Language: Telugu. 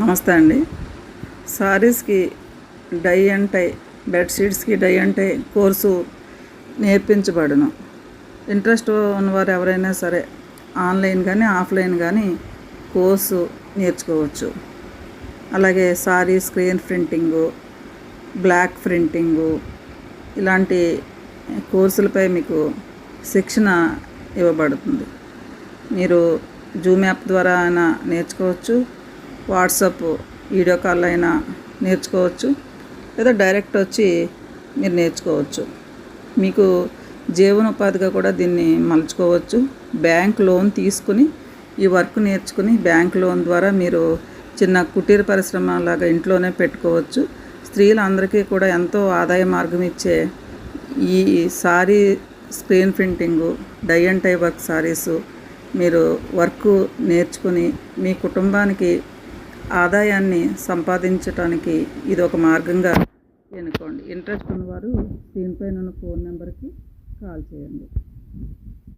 నమస్తే అండి. సారీస్కి డై అండ్ టై బెడ్షీట్స్కి డై అండ్ టై కోర్సు నేర్పించబడును. ఇంట్రెస్ట్ ఉన్నవారు ఎవరైనా సరే ఆన్లైన్ కానీ ఆఫ్లైన్ కానీ కోర్సు నేర్చుకోవచ్చు. అలాగే sari screen printing block printing ఇలాంటి కోర్సులపై మీకు శిక్షణ ఇవ్వబడుతుంది. మీరు జూమ్ యాప్ ద్వారా అయినా నేర్చుకోవచ్చు. వాట్సాప్ వీడియో కాల్ అయినా నేర్చుకోవచ్చు లేదా డైరెక్ట్ వచ్చి మీరు నేర్చుకోవచ్చు. మీకు జీవనోపాధిగా కూడా దీన్ని మలుచుకోవచ్చు. బ్యాంక్ లోన్ తీసుకుని ఈ వర్క్ నేర్చుకుని బ్యాంక్ లోన్ ద్వారా మీరు చిన్న కుటీర పరిశ్రమ లాగా ఇంట్లోనే పెట్టుకోవచ్చు. స్త్రీలందరికీ కూడా ఎంతో ఆదాయ మార్గం ఇచ్చే ఈ sari screen printing dye and tie work saris మీరు వర్క్ నేర్చుకుని మీ కుటుంబానికి ఆదాయాన్ని సంపాదించడానికి ఇది ఒక మార్గంగా ఎన్నుకోండి. ఇంట్రెస్ట్ ఉన్నవారు స్క్రీన్ పైన ఉన్న ఫోన్ నెంబర్కి కాల్ చేయండి.